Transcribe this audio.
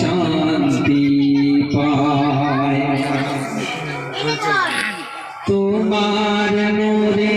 শান্তি পায়। তোমার মোরে